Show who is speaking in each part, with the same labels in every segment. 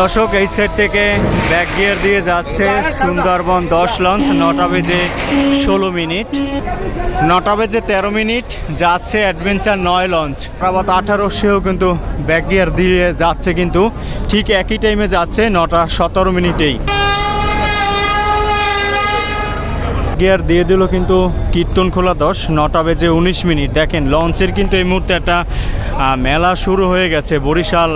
Speaker 1: দর্শক, এই সেট থেকে ব্যাক গিয়ার দিয়ে যাচ্ছে সুন্দরবন দশ লঞ্চ নটা বেজে ষোলো মিনিট। নটা বেজে তেরো মিনিট, যাচ্ছে অ্যাডভেঞ্চার নয় লঞ্চ আবার আঠারো সেও কিন্তু ব্যাক গিয়ার দিয়ে যাচ্ছে কিন্তু, ঠিক একই টাইমে যাচ্ছে নটা সতেরো মিনিটেই। গিয়ার দিয়ে দিল কিন্তু কীর্তন খোলা দশ, নটা বেজে উনিশ মিনিট। দেখেন লঞ্চের কিন্তু এই মুহূর্তে একটা মেলা শুরু হয়ে গেছে বরিশাল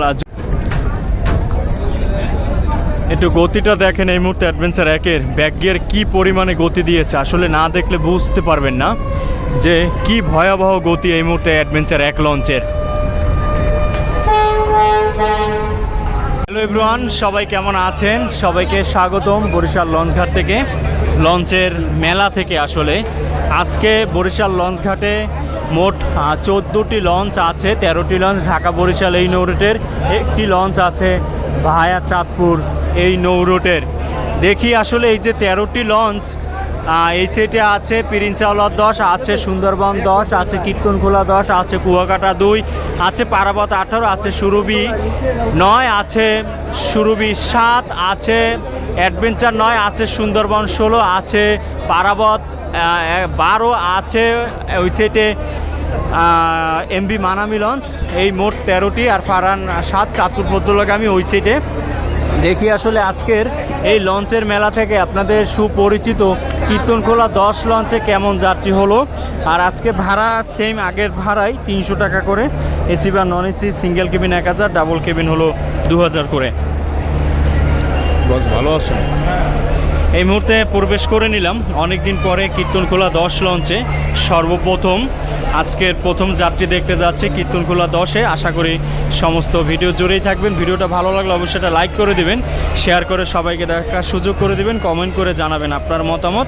Speaker 1: একটু গতিটা দেখেন এই মুহূর্তে অ্যাডভেঞ্চার একের ব্যাক গিয়ার কী পরিমাণে গতি দিয়েছে, আসলে না দেখলে বুঝতে পারবেন না যে কি ভয়াবহ গতি এই মুহূর্তে অ্যাডভেঞ্চার এক লঞ্চের হ্যালো এভরিওয়ান সবাই কেমন আছেন? সবাইকে স্বাগতম বরিশাল লঞ্চঘাট থেকে। লঞ্চের মেলা থেকে আসলে। আজকে বরিশাল লঞ্চঘাটে মোট চোদ্দোটি লঞ্চ আছে, তেরোটি লঞ্চ ঢাকা বরিশাল এই নৌরুটের একটি লঞ্চ আছে ভায়া চাঁদপুর। এই নৌরুটের দেখি আসলে এই যে তেরোটি লঞ্চ এই সেটে আছে পিরিনচাওলার দশ, আছে সুন্দরবন দশ, আছে কীর্তনখোলা দশ, আছে কুয়াকাটা দুই, আছে পারাবত আঠারো, আছে সুরভি নয়, আছে সুরভি সাত, আছে অ্যাডভেঞ্চার নয়, আছে সুন্দরবন ষোলো, আছে পারাবত বারো, আছে ওই সেটে এমবি মানামি লঞ্চ। এই মোট তেরোটি আর ফারান সাত চাতুর পদ্মলাগামী ওই সেটে দেখি আসলে আজকের এই লঞ্চের মেলা থেকে আপনাদের সুপরিচিত কীর্তনখোলা দশ লঞ্চে কেমন যাত্রী হলো। আর আজকে ভাড়া সেম আগের ভাড়াই তিনশো টাকা করে। এসি বা নন এসি সিঙ্গেল কেবিন এক হাজার ডাবল কেবিন হলো দু হাজার করে।
Speaker 2: বস, ভালো আছেন?
Speaker 1: এই মুহূর্তে প্রবেশ করে নিলাম। অনেক দিন পরে কীর্তনখোলা দশ লঞ্চে। সর্বপ্রথম আজকের প্রথম যাত্রী দেখতে যাচ্ছে কীর্তনখোলা দশে। আশা করি সমস্ত ভিডিও জুড়েই থাকবেন। ভিডিওটা ভালো লাগলে অবশ্যই এটা লাইক করে দিবেন, শেয়ার করে সবাইকে দেখার সুযোগ করে দিবেন, কমেন্ট করে জানাবেন আপনার মতামত।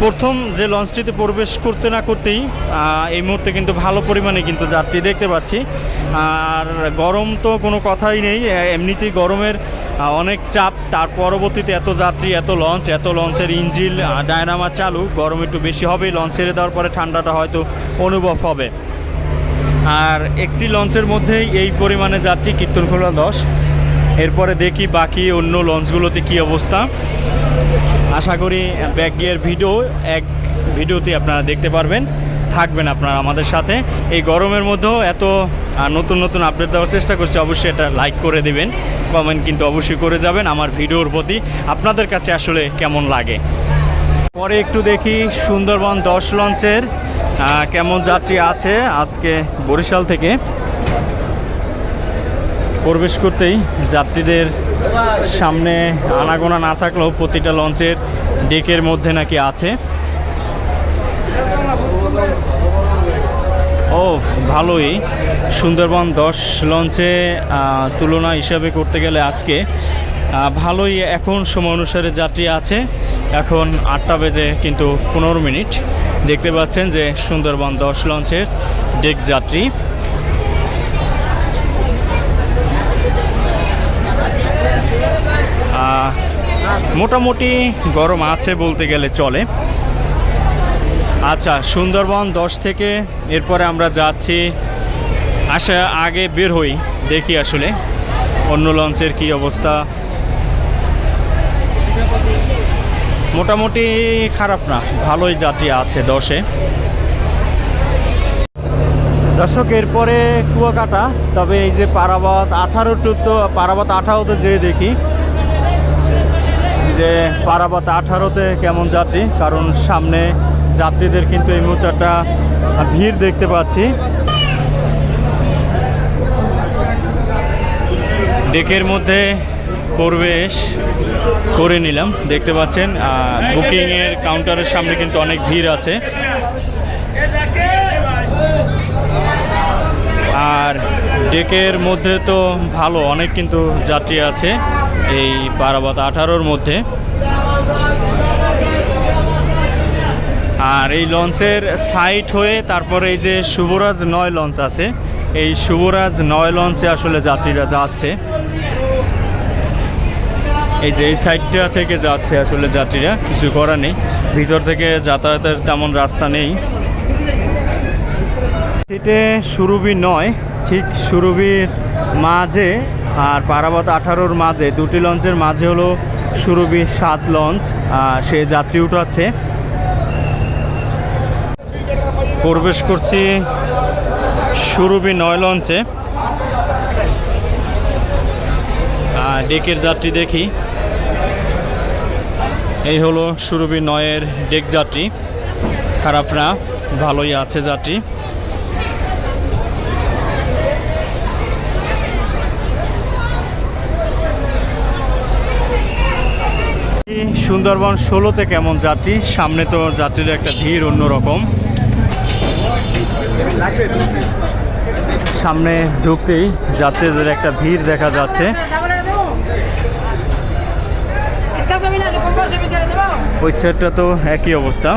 Speaker 1: প্রথম যে লঞ্চটিতে প্রবেশ করতে না করতেই এই মুহূর্তে কিন্তু ভালো পরিমাণে কিন্তু যাত্রী দেখতে পাচ্ছি। আর গরম তো কোনো কথাই নেই, এমনিতেই গরমের অনেক চাপ। তার পরবর্তীতে এত যাত্রী, এত লঞ্চ এত লঞ্চের ইঞ্জিল ডায়নামা চালু, গরম একটু বেশি হবে, লঞ্চ ছেড়ে দেওয়ার পরে ঠান্ডাটা হয়তো অনুভব হবে। আর একটি লঞ্চের মধ্যেই এই পরিমাণে যাত্রী, কীর্তনখোলা দশ। এরপরে দেখি বাকি অন্য লঞ্চগুলোতে কি অবস্থা। আশা করি ব্যাগ গিয়ার ভিডিও, এক ভিডিওতে আপনারা দেখতে পারবেন। থাকবেন আপনারা আমাদের সাথে। এই গরমের মধ্যেও এত নতুন নতুন আপডেট দেওয়ার চেষ্টা করছি, অবশ্যই এটা লাইক করে দেবেন। কমেন্ট কিন্তু অবশ্যই করে যাবেন আমার ভিডিওর প্রতি। আপনাদের কাছে আসলে কেমন লাগে? পরে একটু দেখি সুন্দরবন দশ লঞ্চের কেমন যাত্রী আছে আজকে বরিশাল থেকে। প্রবেশ করতেই যাত্রীদের সামনে আনাগোনা না থাকলেও প্রতিটা লঞ্চের ডেকের মধ্যে নাকি আছে। ও, ভালোই। সুন্দরবন দশ লঞ্চে তুলনা হিসাবে করতে গেলে আজকে ভালোই এখন সময় অনুসারে যাত্রী আছে। এখন আটটা বেজে কিন্তু পনেরো মিনিট। দেখতে পাচ্ছেন যে সুন্দরবন দশ লঞ্চের ডেক যাত্রী। মোটামুটি গরম আছে বলতে গেলে চলে। আচ্ছা সুন্দরবন দশ থেকে, এরপরে আমরা যাচ্ছি, আসা আগে বের হই, দেখি আসলে, অন্য লঞ্চের কি অবস্থা। মোটামুটি খারাপ না, ভালোই যাত্রী আছে দশে। দর্শক, এরপরে কুয়াকাটা, তবে এই যে পারাবাত আঠারো টু তো, পারাবাত আঠারোতে যেয়ে দেখি, যে পারাবাত আঠারোতে কেমন যাত্রী, কারণ সামনে যাত্রীদের কিন্তু এই মুহূর্তে একটা ভিড় দেখতে পাচ্ছি। ডেকের মধ্যে প্রবেশ করে নিলাম, দেখতে পাচ্ছেন বুকিংয়ের কাউন্টারের সামনে কিন্তু অনেক ভিড় আছে। আর ডেকের মধ্যে তো ভালো, অনেক কিন্তু যাত্রী আছে এই বারাবাত আঠারোর মধ্যে। আর এই লঞ্চের সাইট হয়ে তারপরে এই যে শুভরাজ নয় লঞ্চ আছে। এই শুভরাজ নয় লঞ্চে আসলে যাত্রীরা যাচ্ছে। এই যে এই সাইডটা থেকে যাচ্ছে আসলে যাত্রীরা, কিছু করার নেই। ভিতর থেকে যাতায়াতের তেমন রাস্তা নেই। সিটে সুরভি নয়, ঠিক সুরভির মাঝে আর পারাবত আঠারোর মাঝে। দুটি লঞ্চের মাঝে হলো সুরভি সাত লঞ্চ সে যাত্রী উঠাচ্ছে। প্রবেশ করছি সুরভি নয় লঞ্চে। ডেকের যাত্রী দেখি। এই হলো সুরভি নয়ের ডেক যাত্রী। খারাপ না, ভালোই আছে যাত্রী। সুন্দরবন ষোলোতে কেমন যাত্রী? সামনে তো যাত্রীর একটা ভিড় অন্যরকম। সামনে ঢুকতেই যাত্রীদের একটা ভিড় দেখা যাচ্ছে. ওই সেটটা তো একই অবস্থা।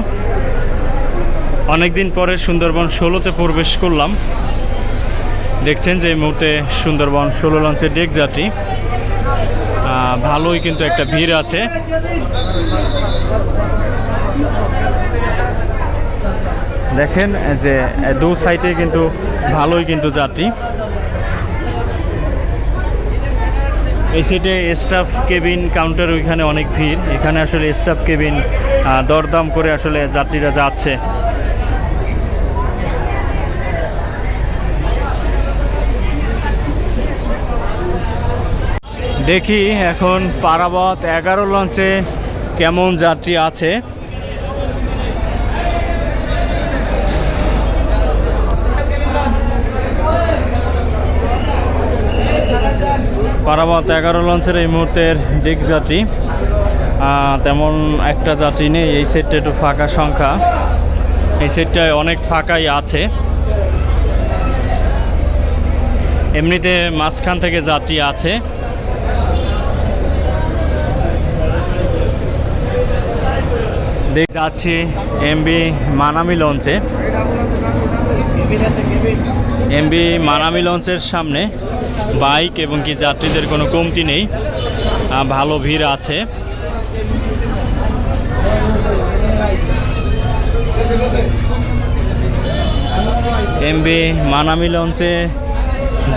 Speaker 1: অনেকদিন পরে সুন্দরবন ষোলোতে প্রবেশ করলাম। দেখছেন যে এই মুহূর্তে সুন্দরবন ষোলো লঞ্চের ডেক যাত্রী। ভালোই কিন্তু একটা ভিড় আছে। দেখেন যে দু সাইডে কিন্তু ভালোই কিন্তু যাত্রী। এই সাইডে স্টাফ কেবিন কাউন্টার ওইখানে অনেক ভিড়। এখানে আসলে স্টাফ কেবিন দরদাম করে আসলে যাত্রীরা যাচ্ছে। দেখি এখন পারাবত এগারো লঞ্চে কেমন যাত্রী আছে। পারাবত এগারো লঞ্চের এই মুহূর্তের দিক যাত্রী। তেমন একটা যাত্রী নেই, এই সেটটা একটু ফাঁকা সংখ্যা। এই সেটটায় অনেক ফাঁকাই আছে। এমনিতে মাঝখান থেকে যাত্রী আছে। দেখ, যাচ্ছি এমবি মানামি লঞ্চে। এমবি মানামি লঞ্চের সামনে। বাইক এবং কি যাত্রীদের কোনো কমতি নেই। ভালো ভিড় আছে। এমবি মানামি লঞ্চে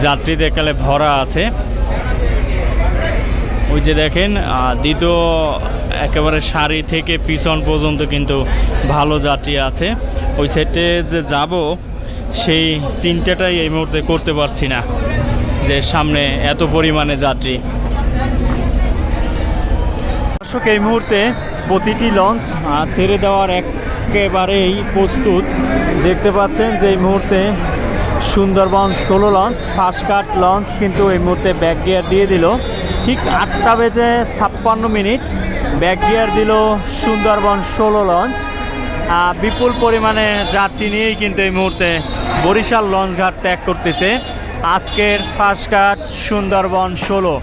Speaker 1: যাত্রীদের কালে ভরা আছে। ওই যে দেখেন দ্বিতীয় একেবারে সারি থেকে পিছন পর্যন্ত কিন্তু ভালো যাত্রী আছে। ওই সাইডে যে যাব, সেই চিন্তাটাই এই মুহূর্তে করতে পারছি না। যে সামনে এত পরিমাণে যাত্রী। দর্শক, এই মুহূর্তে প্রতিটি লঞ্চ ছেড়ে দেওয়ার একেবারেই প্রস্তুত। দেখতে পাচ্ছেন যে এই মুহূর্তে সুন্দরবন ষোলো লঞ্চ ফার্স্ট কাট লঞ্চ কিন্তু এই মুহূর্তে ব্যাক গিয়ার দিয়ে দিল। ঠিক আটটা বেজে ছাপ্পান্ন মিনিট ব্যাক গিয়ার দিল সুন্দরবন ষোলো লঞ্চ। বিপুল পরিমাণে যাত্রী নিয়েই কিন্তু এই মুহূর্তে বরিশাল লঞ্চ ঘাট ত্যাগ করতেছে। আজকের ফার্স্ট কাট সুন্দরবন ষোলো।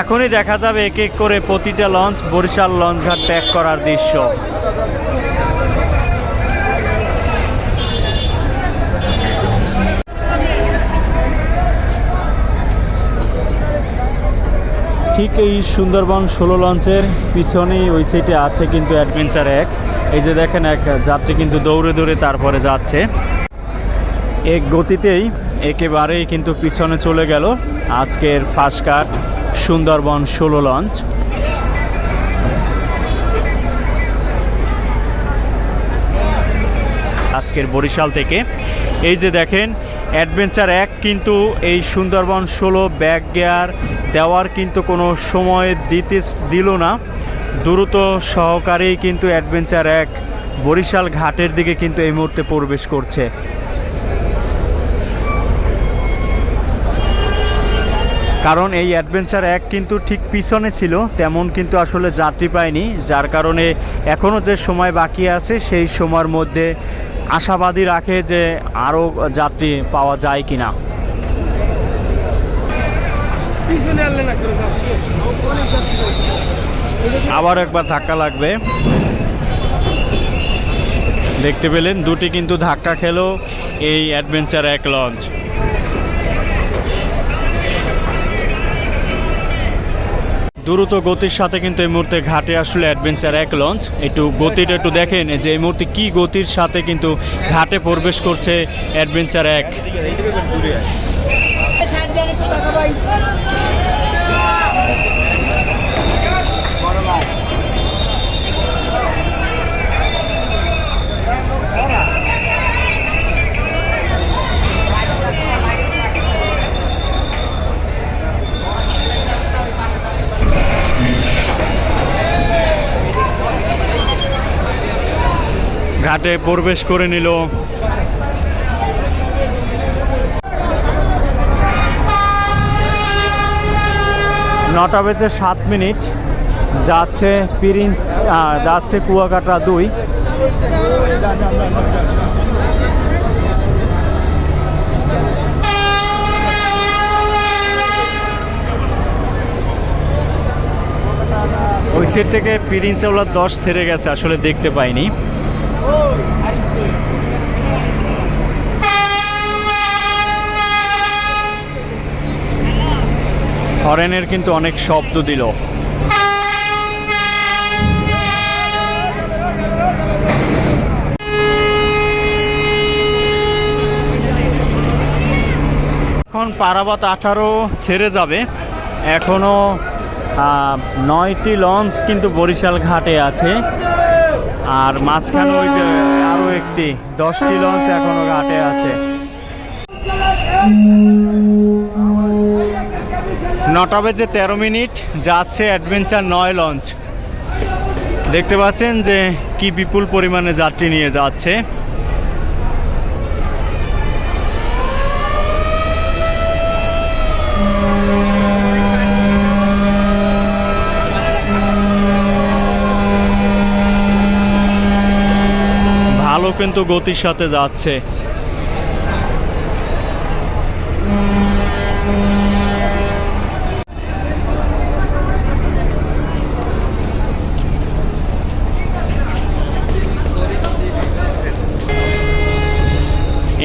Speaker 1: এখনই দেখা যাবে এক এক করে প্রতিটা লঞ্চ, বরিশাল লঞ্চ ঘাট ত্যাগ করার দৃশ্য। ঠিক এই সুন্দরবন ষোলো লঞ্চের পিছনেই ওই সাইডে আছে কিন্তু অ্যাডভেঞ্চার এক। এই যে দেখেন এক যাত্রী কিন্তু দৌড়ে দৌড়ে তারপরে যাচ্ছে। এক গতিতেই একেবারেই কিন্তু পিছনে চলে গেল আজকের ফার্স্ট কাট, সুন্দরবন ষোলো লঞ্চ আজকের বরিশাল থেকে। এই যে দেখেন অ্যাডভেঞ্চার এক কিন্তু এই সুন্দরবন ষোলো ব্যাক গিয়ার দেওয়ার কিন্তু কোনো সময় দিতে দিল না। দ্রুত সহকারেই কিন্তু অ্যাডভেঞ্চার এক বরিশাল ঘাটের দিকে কিন্তু এই মুহূর্তে প্রবেশ করছে। কারণ এই অ্যাডভেঞ্চার এক কিন্তু ঠিক পিছনে ছিল তেমন কিন্তু আসলে যাত্রী পায়নি যার কারণে এখনও যে সময় বাকি আছে সেই সময়ের মধ্যে আশাবাদী রাখে যে আরও যাত্রী পাওয়া যায় কি না আবার একবার ধাক্কা লাগবে। দেখতে পেলেন দুটি কিন্তু ধাক্কা খেলো এই অ্যাডভেঞ্চার এক লঞ্চ। দ্রুত গতির সাথে কিন্তু এই মুহূর্তে ঘাটে আসলে অ্যাডভেঞ্চার এক লঞ্চ একটু গতিটা একটু দেখেন যে এই মুহূর্তে কি গতির সাথে কিন্তু ঘাটে প্রবেশ করছে অ্যাডভেঞ্চার এক। ঘাটে প্রবেশ করে নিল। নটা বেজে সাত মিনিট। যাচ্ছে পিরিন যাচ্ছে কুয়াকাটা দুই। ওই সেট থেকে পিরিন্সওয়ালা দশ ছেড়ে গেছে, আসলে দেখতে পাইনি। হরেনের কিন্তু অনেক শব্দ দিল। এখন পারাবাত আঠারো ছেড়ে যাবে। এখনও নয়টি লঞ্চ কিন্তু বরিশাল ঘাটে আছে। আর মাঝখানে ওই যে আরও একটি, দশটি লঞ্চ এখনও ঘাটে আছে। নটা বেজে তেরো মিনিট, যাচ্ছে অ্যাডভেঞ্চার নয় লঞ্চ দেখতে পাচ্ছেন যে কি বিপুল পরিমাণে যাত্রী নিয়ে যাচ্ছে। ভালো কিন্তু গতির সাথে যাচ্ছে।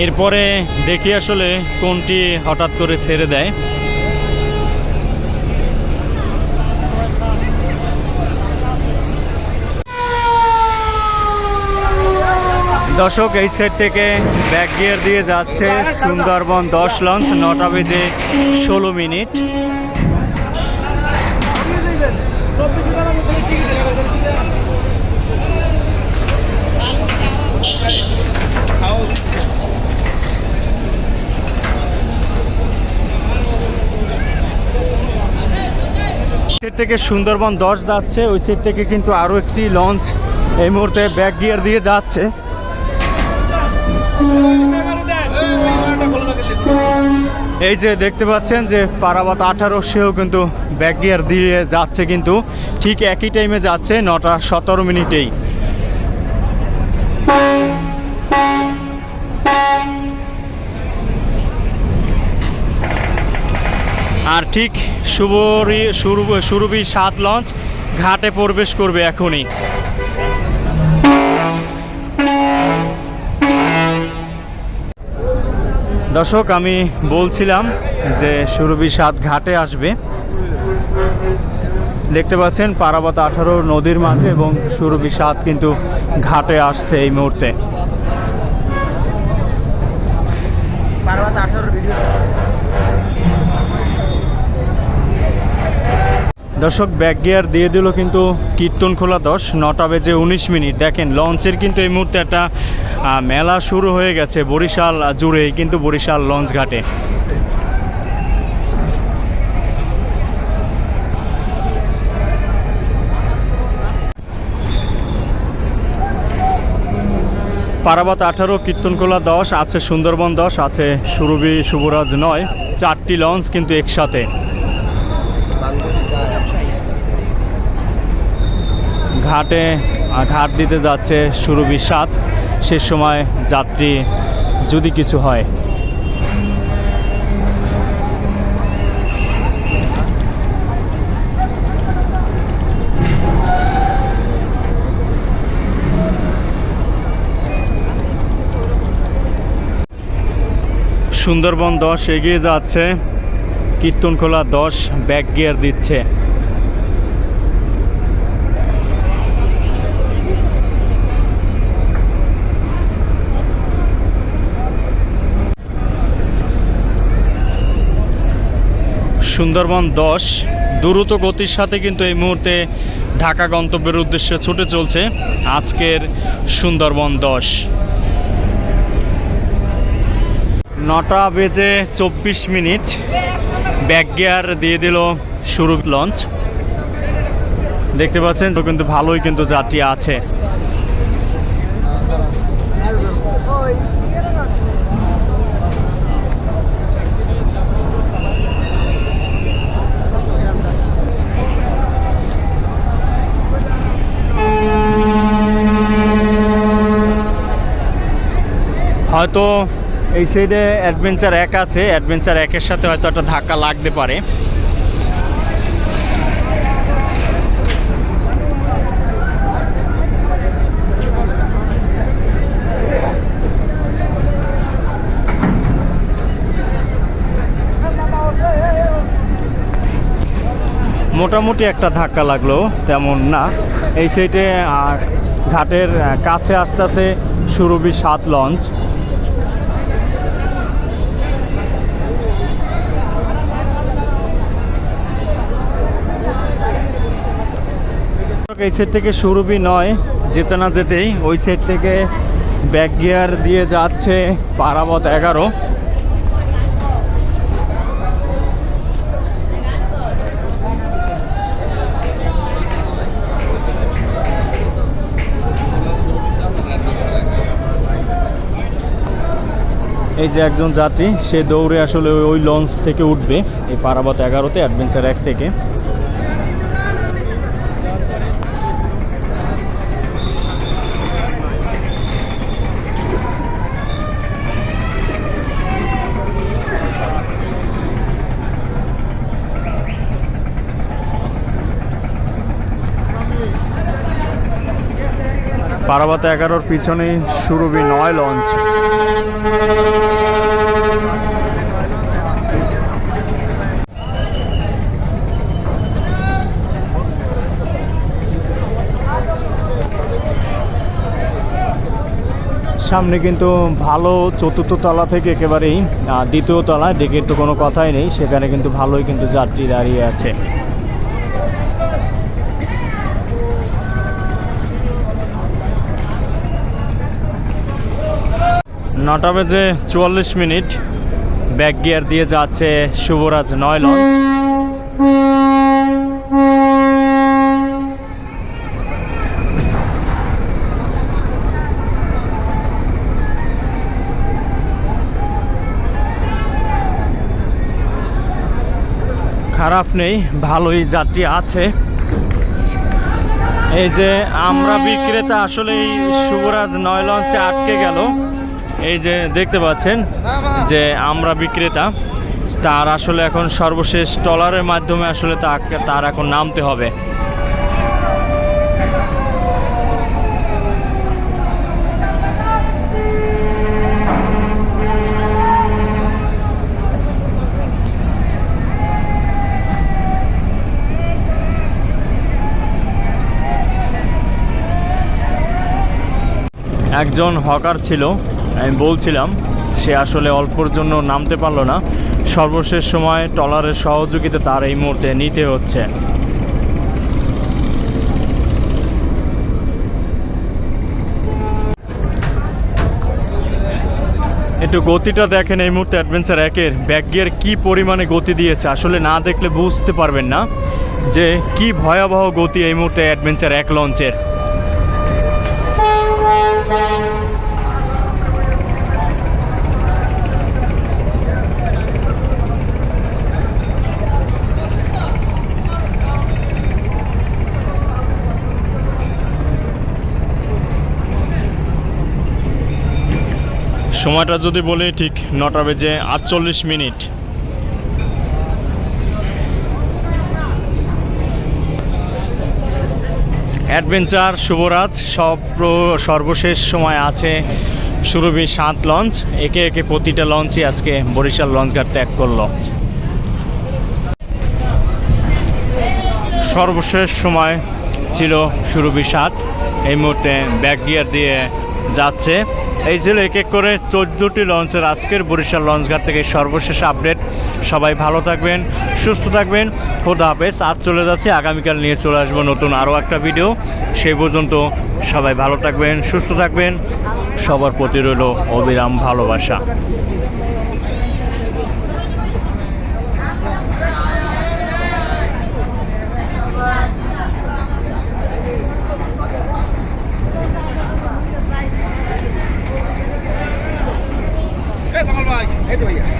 Speaker 1: এরপরে দেখি আসলে কোনটি হঠাৎ করে ছেড়ে দেয়। দর্শক, এই সেট থেকে ব্যাক গিয়ার দিয়ে যাচ্ছে সুন্দরবন দশ লঞ্চ নটা বেজে ষোলো মিনিট। সেট থেকে সুন্দরবন দশ যাচ্ছে, ওই সাইড থেকে কিন্তু আরও একটি লঞ্চ এই মুহূর্তে ব্যাক গিয়ার দিয়ে যাচ্ছে। এই যে দেখতে পাচ্ছেন যে পারাবাত আঠারো সেও কিন্তু ব্যাক গিয়ার দিয়ে যাচ্ছে কিন্তু ঠিক একই টাইমে যাচ্ছে, নটা সতেরো মিনিটেই। আর ঠিক শুভরি সুরভ সাত লঞ্চ, ঘাটে প্রবেশ করবে এখনই। দর্শক, আমি বলছিলাম যে সুরভি সাত ঘাটে আসবে। দেখতে পাচ্ছেন, পারাবত আঠারো নদীর মাঝে এবং সুরভি সাত কিন্তু ঘাটে আসছে এই মুহূর্তে।
Speaker 3: পারবাত আঠারোর ভিডিও
Speaker 1: দর্শক ব্যাক গিয়ার দিয়ে দিল কিন্তু কীর্তন খোলা দশ, নটা বেজে উনিশ মিনিট। দেখেন লঞ্চের কিন্তু এই মুহূর্তে একটা মেলা শুরু হয়ে গেছে বরিশাল জুড়েই, কিন্তু বরিশাল লঞ্চ ঘাটে। পারাবাত আঠারো কীর্তনকোলা দশ, আছে সুন্দরবন দশ, আছে সুরভি, শুভরাজ নয়, চারটি লঞ্চ কিন্তু একসাথে। ঘাটে ঘাট দিতে যাচ্ছে শুরু সাত। সে সময় যাত্রী যদি কিছু হয়। সুন্দরবন দশ এগিয়ে যাচ্ছে। কীর্তনখোলা দশ ব্যাক গিয়ার দিচ্ছে। সুন্দরবন দশ, দ্রুত গতির সাথে কিন্তু এই মুহূর্তে ঢাকা গন্তব্যের উদ্দেশ্যে ছুটে চলছে আজকের সুন্দরবন দশ। নটা বেজে চব্বিশ মিনিট ব্যাক গিয়ার দিয়ে দিল শুরু লঞ্চ। দেখতে পাচ্ছেন কিন্তু ভালোই কিন্তু যাত্রী আছে। হয়তো এই সাইডে অ্যাডভেঞ্চার এক আছে অ্যাডভেঞ্চার একের সাথে হয়তো একটা ধাক্কা লাগতে পারে। মোটামুটি একটা ধাক্কা লাগল, তেমন না। এই সাইডে ঘাটের কাছে আস্তে আস্তে সুরভি সাত লঞ্চ এই সাইড থেকে সুরভি নয়, যেতে না যেতেই ওই সাইড থেকে ব্যাক গিয়ার দিয়ে যাচ্ছে পারাবত এগারো। এই যে একজন যাত্রী, সে দৌড়ে আসলে ওই লঞ্চ থেকে উঠবে এই পারাবত এগারোতে অ্যাডভেঞ্চার এক থেকে। পারাবত এগারোর পিছনে সুরভি নয় লঞ্চ সামনে কিন্তু ভালো চতুর্থ তলা থেকে একেবারেই দ্বিতীয় তলায় ডেকে তো কোনো কথাই নেই, সেখানে কিন্তু ভালোই কিন্তু যাত্রী দাঁড়িয়ে আছে। নটা বেজে চুয়াল্লিশ মিনিট। ব্যাক গিয়ার দিয়ে যাচ্ছে শুভরাজ নয় লঞ্চ। খারাপ নেই, ভালোই যাত্রী আছে। এই যে আমরা বিক্রেতা আসলে শুভরাজ নয় লঞ্চে আটকে গেল। এই যে দেখতে পাচ্ছেন যে আমরা বিক্রেতা, তার আসলে এখন সর্বশেষ টলারের মাধ্যমে আসলে তার এখন নামতে হবে। একজন হকার ছিল। আমি বলছিলাম, সে আসলে অল্পর জন্য নামতে পারল না। সর্বশেষ সময় টলারের সহযোগিতা তার এই মুহূর্তে নিতে হচ্ছে। একটু গতিটা দেখেন এই মুহূর্তে অ্যাডভেঞ্চার একের। ব্যাক গিয়ার কী পরিমাণে গতি দিয়েছে আসলে না দেখলে বুঝতে পারবেন না যে কি ভয়াবহ গতি এই মুহূর্তে অ্যাডভেঞ্চার এক লঞ্চের। সময়টা যদি বলি ঠিক নটা বেজে আটচল্লিশ মিনিট। অ্যাডভেঞ্চার, শুভরাজ, সব সর্বশেষ সময় আছে সুরভি সাত লঞ্চ। একে একে প্রতিটা লঞ্চই আজকে বরিশাল লঞ্চঘাট ত্যাগ করল। সর্বশেষ সময় ছিল সুরভি সাত। এই মুহূর্তে ব্যাক গিয়ার দিয়ে যাচ্ছে। এই ছিল এক এক করে চোদ্দোটি লঞ্চের আজকের বরিশাল লঞ্চঘাট থেকে সর্বশেষ আপডেট। সবাই ভালো থাকবেন, সুস্থ থাকবেন। খোদা হাফেজ। আজ চলে যাচ্ছি, আগামীকাল নিয়ে চলে আসব নতুন আরও একটা ভিডিও। সেই পর্যন্ত সবাই ভালো থাকবেন, সুস্থ থাকবেন। সবার প্রতি রইল অবিরাম ভালোবাসা।
Speaker 3: এই তো ভাইয়া